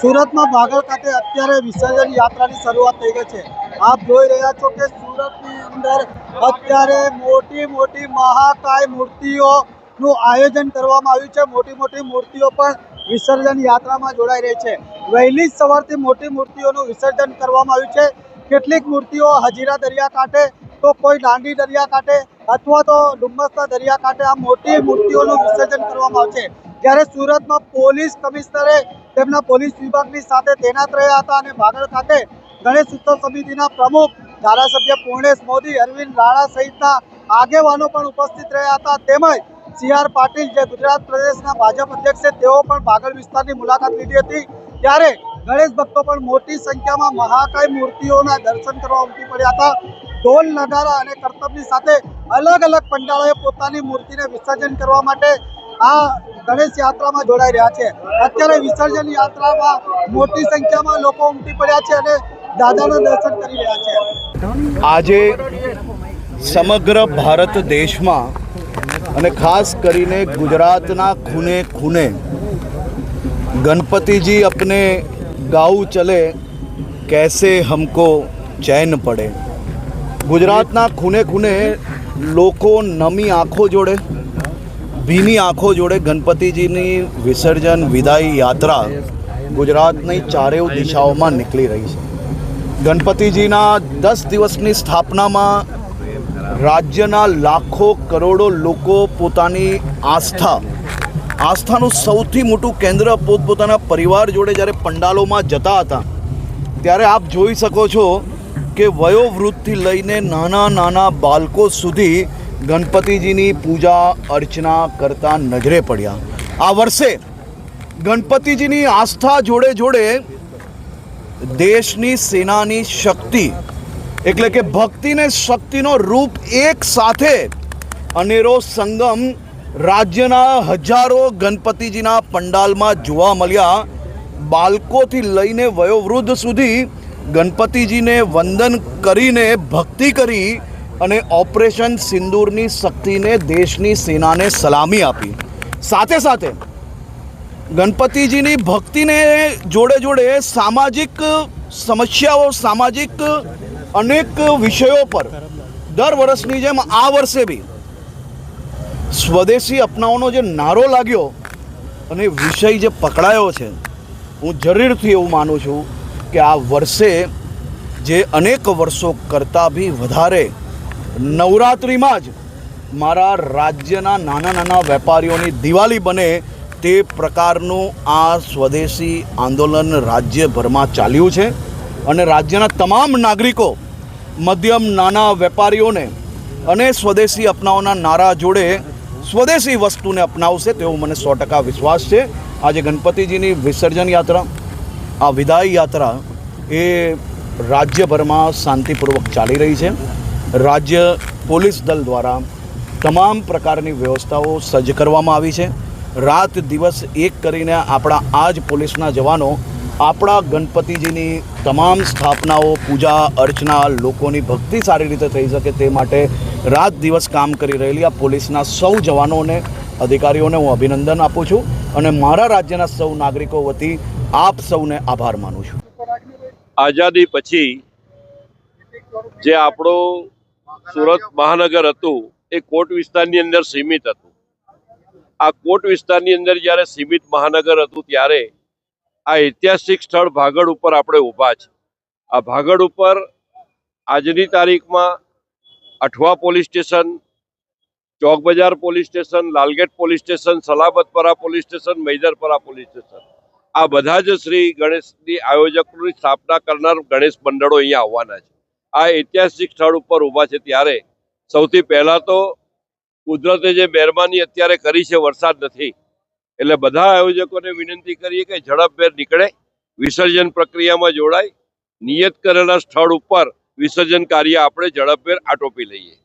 સુરતમાં ભાગળ ખાતે અત્યારે વિસર્જન યાત્રાની શરૂઆત થઈ ગઈ છે. આપ જોઈ રહ્યા છો કે સુરતની અંદર અત્યારે મોટી મોટી મહાકાય મૂર્તિઓનું આયોજન કરવામાં આવ્યું છે. મોટી મોટી મૂર્તિઓ પણ વિસર્જન યાત્રામાં જોડાઈ રહી છે. વહેલી સવારથી મોટી મૂર્તિઓનું વિસર્જન કરવામાં આવ્યું છે. કેટલીક મૂર્તિઓ હજીરા દરિયા કાંઠે, તો કોઈ દાંડી દરિયા કાંઠે અથવા તો ડુમ્મસના દરિયા કાંઠે આ મોટી મૂર્તિઓનું વિસર્જન કરવામાં આવશે. જ્યારે સુરતમાં પોલીસ કમિશનરે તેમના પોલીસ વિભાગની સાથે તૈનાત રહ્યા હતા અને ભાગળ ખાતે ગણેશ ઉત્સવ સમિતિના પ્રમુખ ધારાસભ્ય પૂર્ણેશ મોદી, અરવિંદ રાણા સહિતના આગેવાનો પણ ઉપસ્થિત રહ્યા હતા. તેમજ સી આર પાટીલ, જે ગુજરાત પ્રદેશના ભાજપ અધ્યક્ષ છે, તેઓ પણ ભાગળ વિસ્તારની મુલાકાત લીધી હતી. ત્યારે ગણેશ ભક્તો પણ મોટી સંખ્યામાં મહાકાય મૂર્તિઓના દર્શન કરવા ઉમટી પડ્યા હતા. ઢોલ, નગારા અને કરતબની સાથે અલગ અલગ પંડાળોએ પોતાની મૂર્તિને વિસર્જન કરવા માટે આ ગણેશ યાત્રામાં જોડાઈ રહ્યા છે. અત્યારે વિસર્જન યાત્રામાં મોટી સંખ્યામાં લોકો ઉમટી પડ્યા છે અને દાદાના દર્શન કરી રહ્યા છે. આજે સમગ્ર ભારત દેશમાં અને ખાસ કરીને ગુજરાતના ખૂને ખૂને ગણપતિજી અપને ગાઉ ચલે, કેસે હમકો ચૈન પડે. ગુજરાતના ખૂને ખૂને લોકો નમી આંખો જોડે ભીની આંખો જોડે ગણપતિજીની વિસર્જન, વિદાય યાત્રા ગુજરાતની ચારેય દિશાઓમાં નીકળી રહી છે. ગણપતિજીના દસ દિવસની સ્થાપનામાં રાજ્યના લાખો કરોડો લોકો પોતાની આસ્થા, આસ્થાનું સૌથી મોટું કેન્દ્ર પોતપોતાના પરિવાર જોડે જ્યારે પંડાલોમાં જતા હતા, ત્યારે આપ જોઈ શકો છો કે વયોવૃદ્ધથી લઈને નાના નાના બાળકો સુધી ગણપતિજીની પૂજા, અર્ચના કરતા નજરે પડ્યા. આ વર્ષે ગણપતિજીની આસ્થા જોડે જોડે દેશની સેનાની શક્તિ, એટલે કે ભક્તિને શક્તિનો રૂપ એક સાથે અનેરો સંગમ રાજ્યના હજારો ગણપતિજીના પંડાલમાં જોવા મળ્યા. બાળકોથી લઈને વયોવૃદ્ધ સુધી ગણપતિજીને વંદન કરીને ભક્તિ કરી અને ઓપરેશન સિંદૂરની શક્તિને દેશની સેનાને સલામી આપી. સાથે સાથે ગણપતિજીની ભક્તિને જોડે જોડે સામાજિક સમસ્યાઓ, સામાજિક અનેક વિષયો પર દર વર્ષની જેમ આ વર્ષે બી સ્વદેશી અપનાવવાનો જે નારો લાગ્યો અને વિષય જે પકડાયો છે, હું જરૂરથી એવું માનું છું કે આ વર્ષે જે અનેક વર્ષો કરતાં બી વધારે નવરાત્રિમાં જ મારા રાજ્યના નાના નાના વેપારીઓની દિવાળી બને તે પ્રકારનું આ સ્વદેશી આંદોલન રાજ્યભરમાં ચાલ્યું છે અને રાજ્યના તમામ નાગરિકો, મધ્યમ નાના વેપારીઓને અને સ્વદેશી અપનાવવાના નારા જોડે સ્વદેશી વસ્તુને અપનાવશે તેવો મને સો ટકા વિશ્વાસ છે. આજે ગણપતિજીની વિસર્જન યાત્રા, આ વિદાય યાત્રા એ રાજ્યભરમાં શાંતિપૂર્વક ચાલી રહી છે. રાજ્ય પોલીસ દળ દ્વારા તમામ પ્રકારની વ્યવસ્થાઓ સજ્જ કરવામાં આવી છે. રાત દિવસ એક કરીને આપણા આ જ પોલીસના જવાનો, આપણા ગણપતિજીની તમામ સ્થાપનાઓ, પૂજા અર્ચના, લોકોની ભક્તિ સારી રીતે થઈ શકે તે માટે રાત દિવસ કામ કરી રહેલી આ પોલીસના સૌ જવાનોને, અધિકારીઓને હું અભિનંદન આપું છું અને મારા રાજ્યના સૌ નાગરિકો વતી આપ સૌને આભાર માનું છું. આઝાદી પછી જે આપણું સુરત મહાનગર હતું, એ કોટ વિસ્તારની અંદર સીમિત હતું. આ કોટ વિસ્તારની અંદર જ્યારે સીમિત મહાનગર હતું, ત્યારે આ ઐતિહાસિક સ્થળ ભાગડ ઉપર આપણે ઊભા છે આ ભાગડ ઉપર આજની તારીખમાં Athwa police station, Chowk Bazaar police station, Lalgate police station, Salabatpura police station, Maidarpura police station. આ બધા જ શ્રી ગણેશની આયોજકોની સ્થાપના કરનાર ગણેશ મંડળો અહીંયા આવવાના છે. આ ઐતિહાસિક સ્થળ ઉપર ઊભા છે ત્યારે સૌથી પહેલાં તો કુદરતે જે મહેરબાની અત્યારે કરી છે, વરસાદ નથી. એટલે બધા આયોજકોને વિનંતી કરીએ કે ઝડપભેર નીકળે, વિસર્જન પ્રક્રિયામાં જોડાય, નિયત કરેલા સ્થળ ઉપર વિસર્જન કાર્ય આપણે ઝડપભેર આટોપી લઈએ.